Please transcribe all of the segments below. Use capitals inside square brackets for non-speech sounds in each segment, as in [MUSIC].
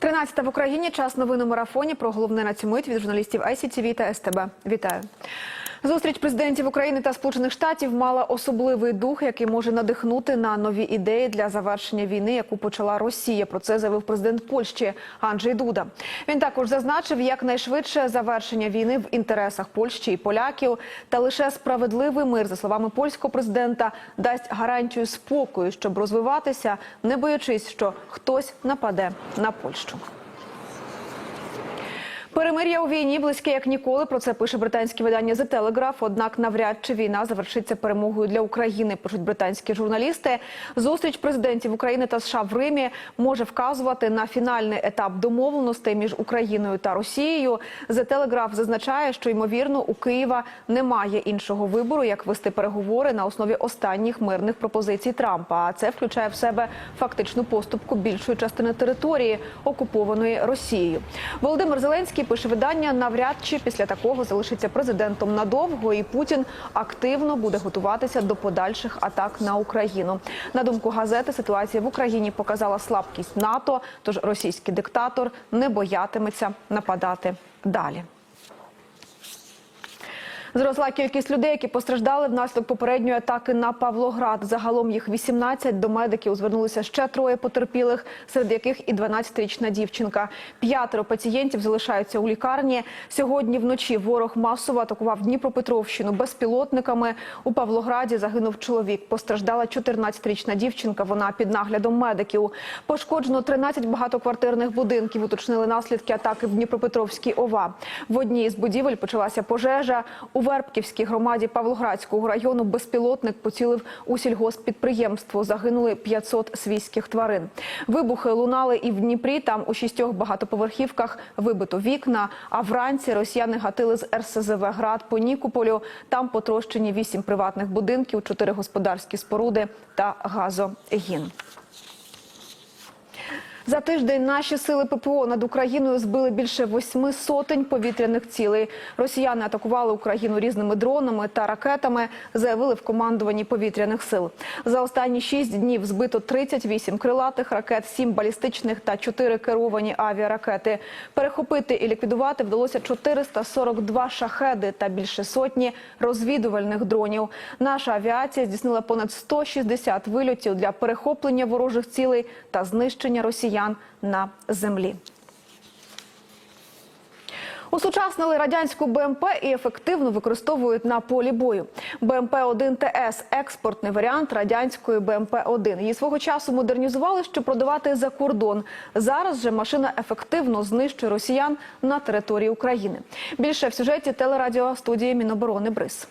13 в Україні. Час новин у марафоні. Про головне на цю мить від журналістів ICTV та СТБ. Вітаю. Зустріч президентів України та Сполучених Штатів мала особливий дух, який може надихнути на нові ідеї для завершення війни, яку почала Росія. Про це заявив президент Польщі Анджей Дуда. Він також зазначив, якнайшвидше завершення війни в інтересах Польщі і поляків, та лише справедливий мир, за словами польського президента, дасть гарантію спокою, щоб розвиватися, не боячись, що хтось нападе на Польщу. Перемир'я у війні близьке як ніколи. Про це пише британське видання The Telegraph. Однак навряд чи війна завершиться перемогою для України. Пишуть британські журналісти. Зустріч президентів України та США в Римі може вказувати на фінальний етап домовленостей між Україною та Росією. The Telegraph зазначає, що ймовірно у Києва немає іншого вибору, як вести переговори на основі останніх мирних пропозицій Трампа. А це включає в себе фактичну поступку більшої частини території, окупованої Росією. Володимир Зеленський пише видання. Навряд чи після такого залишиться президентом надовго, і Путін активно буде готуватися до подальших атак на Україну. На думку газети, ситуація в Україні показала слабкість НАТО, тож російський диктатор не боятиметься нападати далі. Зросла кількість людей, які постраждали внаслідок попередньої атаки на Павлоград. Загалом їх 18. До медиків звернулися ще троє потерпілих, серед яких і 12-річна дівчинка. П'ятеро пацієнтів залишаються у лікарні. Сьогодні вночі ворог масово атакував Дніпропетровщину безпілотниками. У Павлограді загинув чоловік. Постраждала 14-річна дівчинка. Вона під наглядом медиків. Пошкоджено 13 багатоквартирних будинків. Уточнили наслідки атаки в Дніпропетровській ОВА. В одній з будівель почалася пожежа. Вербківській громаді Павлоградського району безпілотник поцілив у сільгосппідприємство. Загинули 500 свійських тварин. Вибухи лунали і в Дніпрі. Там у шістьох багатоповерхівках вибито вікна. А вранці росіяни гатили з РСЗВ град по Нікополю. Там потрощені вісім приватних будинків, чотири господарські споруди та газогін. За тиждень наші сили ППО над Україною збили більше восьми сотень повітряних цілей. Росіяни атакували Україну різними дронами та ракетами, заявили в командуванні повітряних сил. За останні шість днів збито 38 крилатих ракет, 7 балістичних та 4 керовані авіаракети. Перехопити і ліквідувати вдалося 442 шахеди та більше сотні розвідувальних дронів. Наша авіація здійснила понад 160 вильотів для перехоплення ворожих цілей та знищення росіян на землі. Усучаснили радянську БМП і ефективно використовують на полі бою. БМП-1 ТС – експортний варіант радянської БМП-1. Її свого часу модернізували, щоб продавати за кордон. Зараз же машина ефективно знищує росіян на території України. Більше в сюжеті телерадіостудії Міноборони Бриз.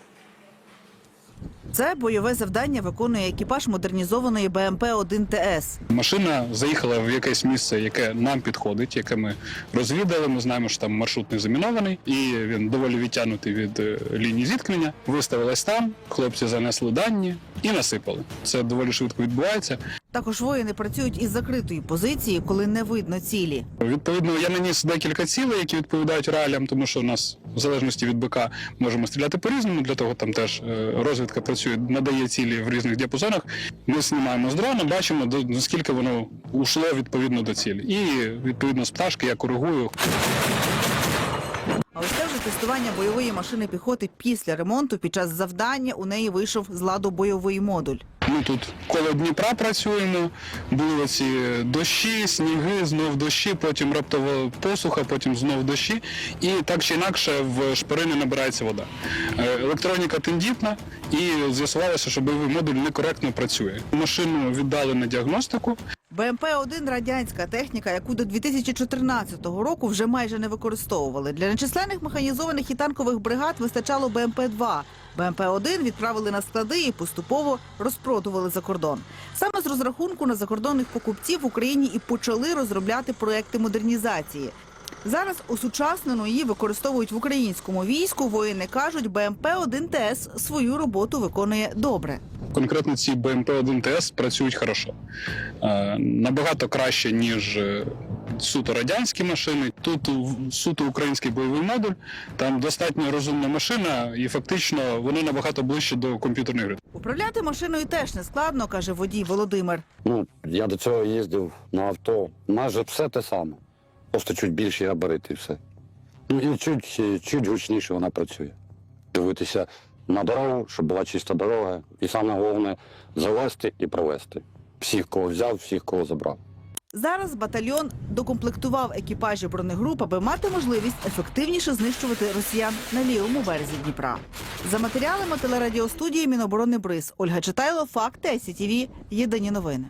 Це бойове завдання виконує екіпаж модернізованої БМП-1 ТС. Машина заїхала в якесь місце, яке нам підходить, яке ми розвідали. Ми знаємо, що там маршрут не замінований, і він доволі відтягнутий від е, лінії зіткнення. Виставилась там, хлопці занесли дані і насипали. Це доволі швидко відбувається. Також воїни працюють із закритої позиції, коли не видно цілі. Відповідно, я наніс декілька цілей, які відповідають реаліям, тому що у нас в залежності від БК можемо стріляти по-різному. Для того там теж е, розвідка працює, надає цілі в різних діапазонах. Ми знімаємо з дрона, бачимо до- наскільки воно ушло відповідно до цілі. І відповідно з пташки я коригую. А ось це вже тестування бойової машини піхоти після ремонту. Під час завдання у неї вийшов з ладу бойовий модуль. Ми тут коло Дніпра працюємо. Були ці дощі, сніги, знов дощі, потім раптово посуха, потім знов дощі. І так чи інакше в шпарині набирається вода. Е, Електроніка тендітна, і з'ясувалося, що бойовий модуль некоректно працює. Машину віддали на діагностику. БМП-1 – радянська техніка, яку до 2014 року вже майже не використовували. Для нечисленних механізованих і танкових бригад вистачало БМП-2. БМП-1 відправили на склади і поступово розпродували за кордон. Саме з розрахунку на закордонних покупців в Україні і почали розробляти проекти модернізації. Зараз осучаснену її використовують в українському війську. Воїни кажуть, БМП-1 ТС свою роботу виконує добре. Конкретно ці БМП-1 ТС працюють хорошо. Е, Набагато краще, ніж е, суто радянські машини. Тут суто український бойовий модуль, там достатньо розумна машина, і фактично вони набагато ближче до комп'ютерної гри. Управляти машиною теж не складно, каже водій Володимир. Ну, я до цього їздив на авто. Майже все те саме. Просто чуть більші габарити і все. Ну і чуть, чуть гучніше вона працює. Дивитися на дорогу, щоб була чиста дорога. І саме головне завести і провести. Всіх, кого взяв, всіх, кого забрав. Зараз батальйон докомплектував екіпажі бронегруп, аби мати можливість ефективніше знищувати росіян на лівому березі Дніпра. За матеріалами телерадіостудії Міноборони Бриз Ольга Читайло, Факти СІТІВІ. Єдині новини.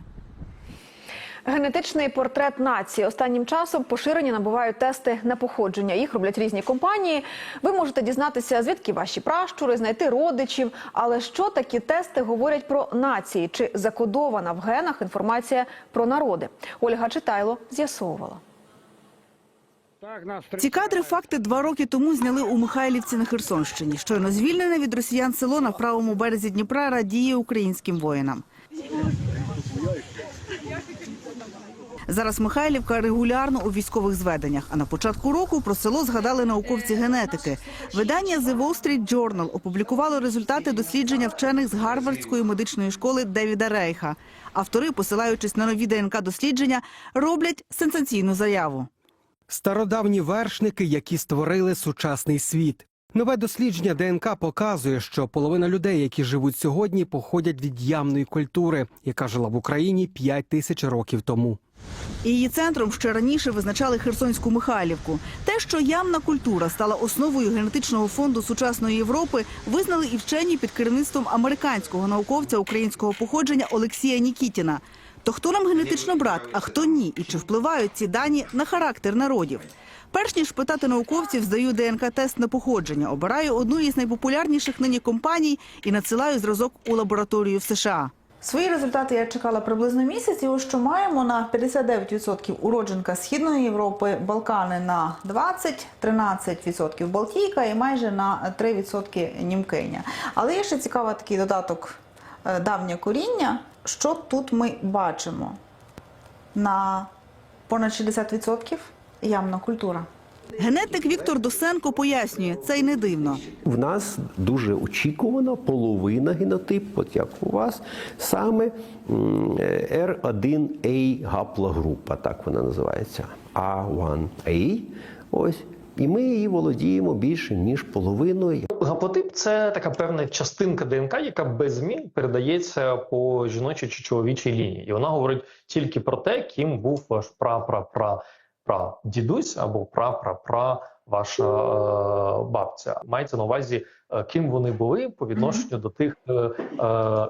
Генетичний портрет нації останнім часом поширені набувають тести на походження. Їх роблять різні компанії. Ви можете дізнатися, звідки ваші пращури, знайти родичів. Але що такі тести говорять про нації? Чи закодована в генах інформація про народи? Ольга Читайло з'ясовувала. Ці кадри факти два роки тому зняли у Михайлівці на Херсонщині. Щойно звільнене від росіян село на правому березі Дніпра радіє українським воїнам. Зараз Михайлівка регулярно у військових зведеннях. А на початку року про село згадали науковці генетики. Видання The Wall Street Journal опублікувало результати дослідження вчених з Гарвардської медичної школи Девіда Рейха. Автори, посилаючись на нові ДНК дослідження, роблять сенсаційну заяву. Стародавні вершники, які створили сучасний світ. Нове дослідження ДНК показує, що половина людей, які живуть сьогодні, походять від ямної культури, яка жила в Україні 5 тисяч років тому. Її центром ще раніше визначали Херсонську Михайлівку. Те, що ямна культура стала основою генетичного фонду сучасної Європи, визнали і вчені під керівництвом американського науковця українського походження Олексія Нікітіна. То хто нам генетично брат, а хто ні? І чи впливають ці дані на характер народів? Перш ніж питати науковців, здаю ДНК-тест на походження, обираю одну із найпопулярніших нині компаній і надсилаю зразок у лабораторію в США. Свої результати я чекала приблизно місяць. І ось що маємо на 59% уродженка Східної Європи, Балкани на 20, 13% Балтійка і майже на 3% Німкиня. Але є ще цікавий такий додаток е, давнє коріння. Що тут ми бачимо? На понад 60% ямна культура. Генетик Віктор Досенко пояснює, це й не дивно. В нас дуже очікувано половина генотип, от як у вас, саме м, е, R1A гаплогрупа, так вона називається. A1A. Ось. І ми її володіємо більше, ніж половиною. Гаплотип це така певна частинка ДНК, яка без змін передається по жіночій чи чоловічій лінії, і вона говорить тільки про те, ким був ваш пра-пра-пра пра дідусь або пра-пра-пра ваша е, бабця. Мається на увазі, е, ким вони були по відношенню до тих е,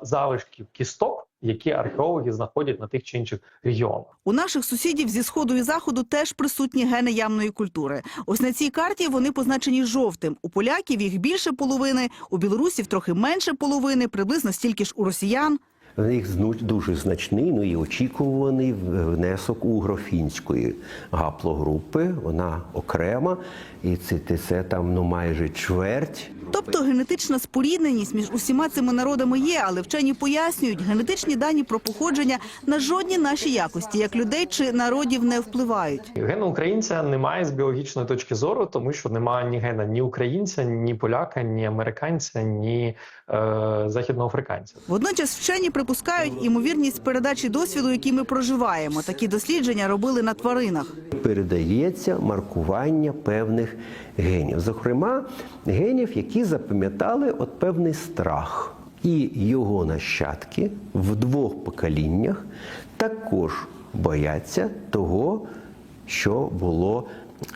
залишків кісток, які археологи знаходять на тих чи інших регіонах. У наших сусідів зі сходу і заходу теж присутні гени ямної культури. Ось на цій карті вони позначені жовтим. У поляків їх більше половини, у білорусів трохи менше половини, приблизно стільки ж у росіян. В них дуже значний, ну і очікуваний внесок угрофінської гаплогрупи. Вона окрема, і це, це там ну майже чверть. Тобто генетична спорідненість між усіма цими народами є, але вчені пояснюють, генетичні дані про походження на жодні наші якості, як людей чи народів, не впливають. Гена українця немає з біологічної точки зору, тому що немає ні гена ні українця, ні поляка, ні американця, ні е, західноафриканця. Водночас вчені припускають імовірність передачі досвіду, який ми проживаємо. Такі дослідження робили на тваринах. передається маркування певних генів, зокрема генів, які запам'ятали от певний страх. І його нащадки в двох поколіннях також бояться того, що було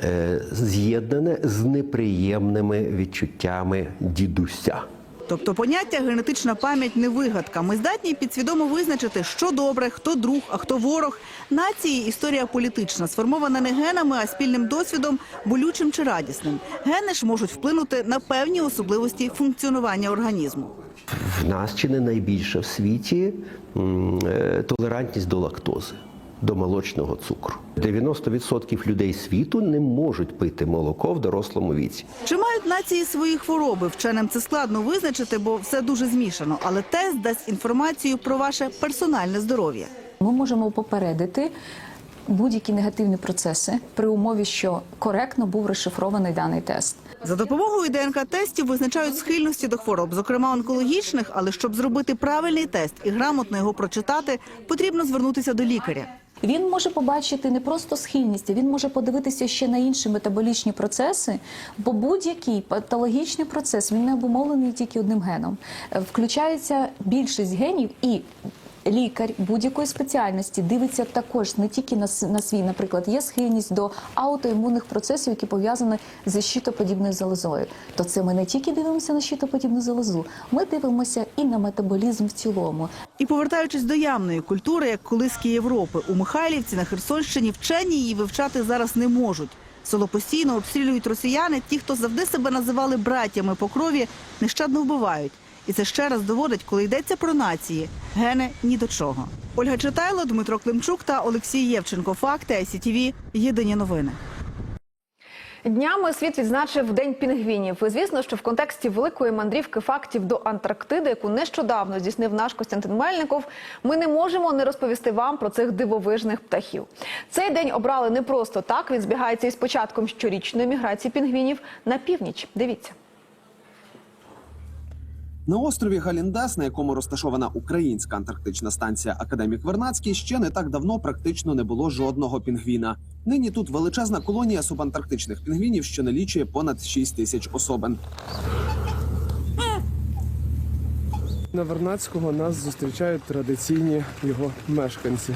е, з'єднане з неприємними відчуттями дідуся. Тобто поняття генетична пам'ять не вигадка. Ми здатні підсвідомо визначити, що добре, хто друг, а хто ворог. Нації історія політична, сформована не генами, а спільним досвідом, болючим чи радісним. Гени ж можуть вплинути на певні особливості функціонування організму. В нас чи не найбільша в світі е, толерантність до лактози, до молочного цукру. 90% людей світу не можуть пити молоко в дорослому віці. Чи мають нації свої хвороби? Вченим це складно визначити, бо все дуже змішано. Але тест дасть інформацію про ваше персональне здоров'я. Ми можемо попередити будь-які негативні процеси при умові, що коректно був розшифрований даний тест. За допомогою ДНК-тестів визначають схильності до хвороб, зокрема онкологічних. Але щоб зробити правильний тест і грамотно його прочитати, потрібно звернутися до лікаря. Він може побачити не просто схильність, він може подивитися ще на інші метаболічні процеси, бо будь-який патологічний процес він не обумовлений тільки одним геном. Е, Включається більшість генів і. Лікар будь-якої спеціальності дивиться також не тільки на, на свій, наприклад, є схильність до аутоімунних процесів, які пов'язані зі щитоподібною залозою. То це ми не тільки дивимося на щитоподібну залозу, ми дивимося і на метаболізм в цілому. І повертаючись до ямної культури, як колиски Європи, у Михайлівці на Херсонщині вчені її вивчати зараз не можуть. Село постійно обстрілюють росіяни. Ті, хто завжди себе називали братями по крові, нещадно вбивають. І це ще раз доводить, коли йдеться про нації. Гени ні до чого. Ольга Читайло, Дмитро Климчук та Олексій Євченко. Факти ICTV. Єдині новини. Днями світ відзначив День пінгвінів. І звісно, що в контексті великої мандрівки фактів до Антарктиди, яку нещодавно здійснив наш Костянтин Мельников, ми не можемо не розповісти вам про цих дивовижних птахів. Цей день обрали не просто так. Він збігається із початком щорічної міграції пінгвінів на північ. Дивіться. На острові Галіндас, на якому розташована українська антарктична станція Академік Вернацький, ще не так давно практично не було жодного пінгвіна. Нині тут величезна колонія субантарктичних пінгвінів, що налічує понад 6 тисяч особин. На Вернадського нас зустрічають традиційні його мешканці.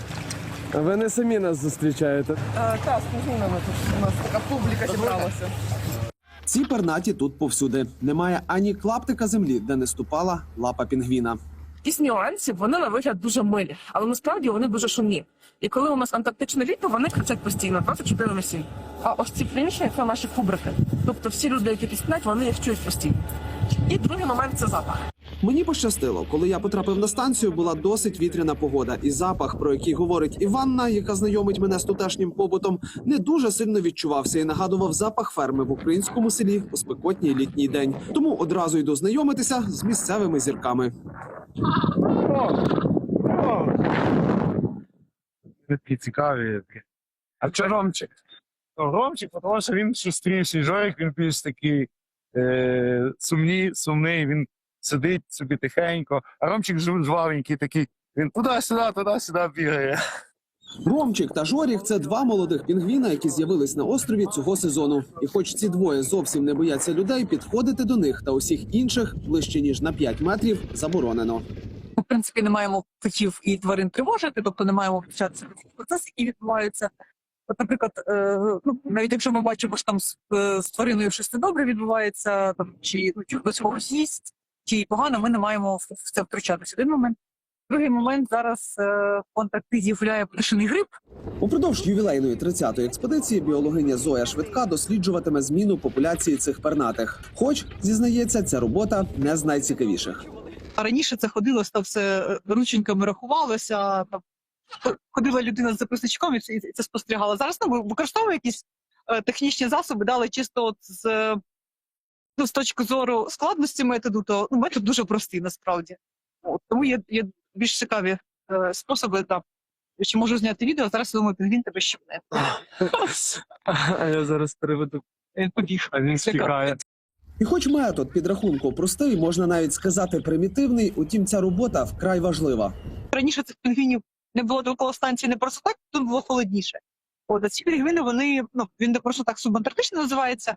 А ви не самі нас зустрічаєте. Так, з пінгвінами тут у нас така публіка зібралася. Ці пернаті тут повсюди. Немає ані клаптика землі, де не ступала лапа пінгвіна. Якісь нюансів, вони на вигляд дуже милі, але насправді вони дуже шумні. І коли у нас антарктичне літо, вони кричать постійно 24 на 7. А ось ці приміщення це наші кубрики. Тобто всі люди, які піснять, вони їх чують постійно. І другий момент це запах. Мені пощастило, коли я потрапив на станцію, була досить вітряна погода, і запах, про який говорить Іванна, яка знайомить мене з тутешнім побутом, не дуже сильно відчувався і нагадував запах ферми в українському селі у спекотній літній день. Тому одразу йду знайомитися з місцевими зірками. Такі цікаві. А що Ромчик? Ромчик, тому що він шустріший, Жорик, він більш такий е, сумні, сумний, він сидить собі тихенько, а Ромчик жв- жвавенький такий, він туди-сюди, туди-сюди бігає. Ромчик та Жоріх це два молодих пінгвіна, які з'явились на острові цього сезону. І хоч ці двоє зовсім не бояться людей, підходити до них та усіх інших ближче ніж на 5 метрів заборонено. Ми, в принципі, не маємо птахів і тварин тривожити, тобто не маємо втручатися в ці процеси, які відбуваються. От, наприклад, е, ну, навіть якщо ми бачимо, що там з, е, з твариною щось недобре відбувається, там, чи, ну, чи хтось когось їсть, чи погано, ми не маємо в, це втручатися. Один момент. Другий момент зараз е, в Антарктиді гуляє пташиний грип, Упродовж ювілейної 30-ї експедиції біологиня Зоя Швидка досліджуватиме зміну популяції цих пернатих. Хоч зізнається, ця робота не з найцікавіших. А раніше це ходилось там все е, рученьками рахувалося. Там ходила людина з записничком і це, спостерігала. Зараз ну, використовує якісь е, технічні засоби, дали чисто от з, ну, з точки зору складності методу, то ну, метод дуже простий насправді. От, тому є, є більш цікаві е, способи. Там. Ще можу зняти відео, зараз думаю, пінгвін тебе щепне. [LAUGHS] А я зараз переведу. Він побіг. А він втікає. І хоч метод підрахунку простий, можна навіть сказати примітивний, утім ця робота вкрай важлива. раніше цих пінгвінів не було довкола станції не просто так, тут було холодніше. От а ці пінгвіни, вони ну він не просто так субантарктичний називається.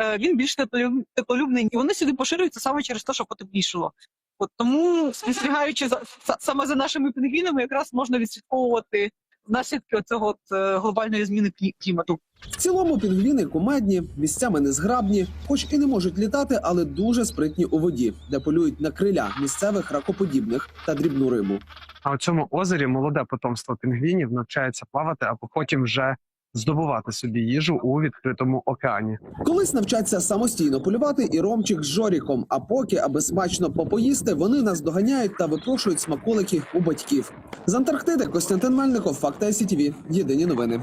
Е, він більш теплолюб- теплолюбний, і вони сюди поширюються саме через те, що потеплішало. От тому, спостерігаючи за за- саме за нашими пінгвінами, якраз можна відслідковувати наслідки цього от, е, глобальної зміни клі- клімату. В цілому пінгвіни кумедні, місцями незграбні, хоч і не можуть літати, але дуже спритні у воді, де полюють на криля місцевих ракоподібних та дрібну рибу. А у цьому озері молоде потомство пінгвінів навчається плавати, а потім вже здобувати собі їжу у відкритому океані. Колись навчаться самостійно полювати і ромчик з жоріком. А поки, аби смачно попоїсти, вони нас доганяють та випрошують смаколики у батьків. З Антарктиди Костянтин Мельников, Факти СІТВ. Єдині новини.